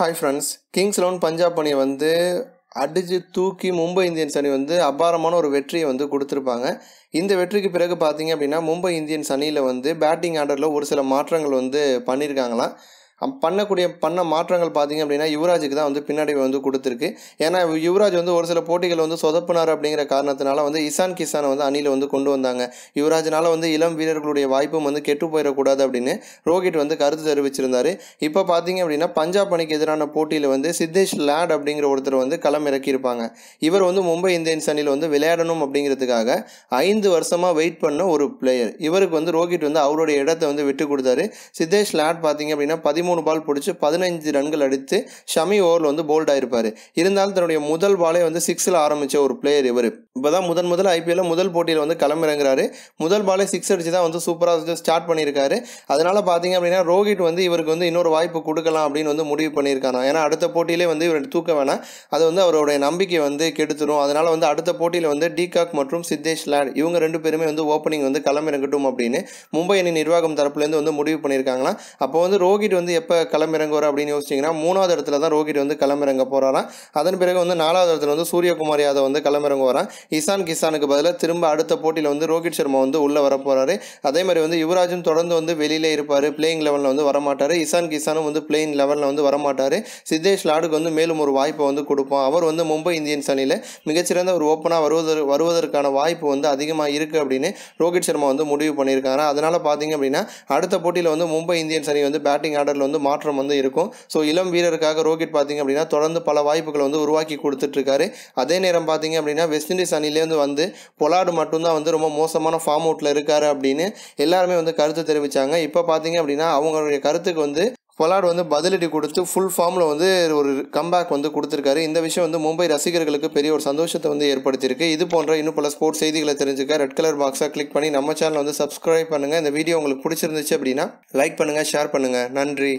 Hi friends Kings Eleven Punjab அணி வந்து அடித்து தூக்கி மும்பை இந்தியன்ஸ் அணி வந்து அபாரமான ஒரு வெற்றியை வந்து கொடுத்துருப்பாங்க. இந்த வெற்றிக்கு பிறகு பார்த்தீங்க அப்படின்னா மும்பை இந்தியன்ஸ் அணியில் வந்து பேட்டிங் ஆர்டரில் ஒரு சில மாற்றங்கள் வந்து பண்ணியிருக்காங்களாம். பண்ணக்கூடிய பண்ண மாற்றங்கள் பார்த்தீங்க அப்படின்னா யுவராஜுக்கு தான் வந்து பின்னாடி வந்து கொடுத்துருக்கு. ஏன்னா யுவராஜ் வந்து ஒரு சில போட்டிகள் வந்து சொதப்பினார் அப்படிங்கிற காரணத்தினால வந்து இசான் கிசானை வந்து அணியில் வந்து கொண்டு வந்தாங்க. யுவராஜ்னால வந்து இளம் வீரர்களுடைய வாய்ப்பும் வந்து கெட்டு போயிடக்கூடாது அப்படின்னு ரோஹித் வந்து கருத்து தெரிவிச்சிருந்தார். இப்போ பார்த்தீங்க அப்படின்னா பஞ்சாப் அணிக்கு எதிரான போட்டியில் வந்து சித்தேஷ் லேட் அப்படிங்கிற ஒருத்தர் வந்து களம் இறக்கியிருப்பாங்க. இவர் வந்து மும்பை இந்தியன்ஸ் அணியில் வந்து விளையாடணும் அப்படிங்கிறதுக்காக ஐந்து வருஷமாக வெயிட் பண்ண ஒரு பிளேயர் இவருக்கு வந்து ரோஹித் வந்து அவருடைய இடத்தை வந்து விட்டு கொடுத்தாரு. சித்தேஷ் லேட் பார்த்தீங்க அப்படின்னா பதிமூணு மூணு பால் பிடிச்சி பதினஞ்சு ரன்கள் அடித்து ஷமி ஓவரில் வந்து போல்ட் ஆயிருப்பார். இருந்தாலும் தன்னுடைய முதல் பாலே வந்து சிக்ஸில் ஆரம்பித்த ஒரு பிளேயர் இவர். இப்போ தான் முதன் முதல் ஐபிஎல்ல முதல் போட்டியில் வந்து களமிறங்குறாரு. முதல் பாலே சிக்ஸ் அடிச்சு தான் வந்து சூப்பராக ஸ்டார்ட் பண்ணியிருக்காரு. அதனால் பார்த்தீங்க அப்படின்னா ரோஹித் வந்து இவருக்கு வந்து இன்னொரு வாய்ப்பு கொடுக்கலாம் அப்படின்னு வந்து முடிவு பண்ணியிருக்காராம் ஏன்னா அடுத்த போட்டியிலே வந்து இவர் தூக்க வேணாம். அது வந்து அவருடைய நம்பிக்கை வந்து கெடுத்துரும். அதனால் வந்து அடுத்த போட்டியில் வந்து டிகாக் மற்றும் சித்தேஷ் லேட் இவங்க ரெண்டு பேருமே வந்து ஓப்பனிங் வந்து களமிறங்கட்டும் அப்படின்னு மும்பை அணி நிர்வாகம் தரப்புலேருந்து வந்து முடிவு பண்ணியிருக்காங்களாம். அப்போ வந்து ரோஹித் வந்து எப்போ களமிறங்குவார் அப்படின்னு யோசிச்சிங்கன்னா மூணாவது இடத்துல தான் ரோஹித் வந்து களமிறங்க போகிறாராம் அதன் பிறகு வந்து நாலாவது இடத்துல வந்து சூரியகுமார் யாதவ் வந்து களமிறங்க வரான் இசான் கிசானுக்கு பதிலாக திரும்ப அடுத்த போட்டியில் வந்து ரோஹித் சர்மா வந்து உள்ளே வர போகிறாரு அதே மாதிரி வந்து யுவராஜும் தொடர்ந்து வந்து வெளியில் இருப்பார். பிளேயிங் லெவலில் வந்து வரமாட்டார். இசான் கிசானும் வந்து பிளேயிங் லெவலில் வந்து வரமாட்டார். சித்தேஷ் லாடுக்கு வந்து மேலும் ஒரு வாய்ப்பை வந்து கொடுப்போம் அவர் வந்து மும்பை இந்தியன்ஸ் அணியில் மிகச்சிறந்த ஒரு ஓப்பனாக வருவதற்கு வருவதற்கான வாய்ப்பு வந்து அதிகமாக இருக்குது அப்படின்னு ரோஹித் சர்மா வந்து முடிவு பண்ணியிருக்காங்க அதனால் பார்த்தீங்க அப்படின்னா அடுத்த போட்டியில் வந்து மும்பை இந்தியன்ஸ் அணி வந்து பேட்டிங் ஆர்டரில் வந்து மாற்றம் வந்து இருக்கும். ஸோ இளம் வீரருக்காக ரோஹித் பார்த்தீங்க அப்படின்னா தொடர்ந்து பல வாய்ப்புகளை வந்து உருவாக்கி கொடுத்துட்ருக்காரு. அதே நேரம் பார்த்தீங்க அப்படின்னா வெஸ்ட் இண்டீஸ் அணிலேருந்து வந்து பொலாடு மட்டும்தான் வந்து ரொம்ப மோசமான ஃபார்ம் அவுட்டில் இருக்காரு அப்படின்னு எல்லாருமே வந்து கருத்து தெரிவித்தாங்க இப்போ பார்த்தீங்க அப்படின்னா அவங்களுடைய கருத்துக்கு வந்து பொலாட் வந்து பதிலடி கொடுத்து ஃபுல் ஃபார்மில் வந்து ஒரு கம்பேக் வந்து கொடுத்துருக்காரு. இந்த விஷயம் வந்து மும்பை ரசிகர்களுக்கு பெரிய ஒரு சந்தோஷத்தை வந்து ஏற்படுத்தியிருக்கு. இது போன்ற இன்னும் பல ஸ்போர்ட்ஸ் செய்திகளை தெரிஞ்சுக்க ரெட் கலர் பாக்ஸை கிளிக் பண்ணி நம்ம சேனலை வந்து சப்ஸ்கிரைப் பண்ணுங்கள் இந்த வீடியோ உங்களுக்கு பிடிச்சிருந்துச்சு அப்படின்னா லைக் பண்ணுங்கள் ஷேர் பண்ணுங்கள் நன்றி.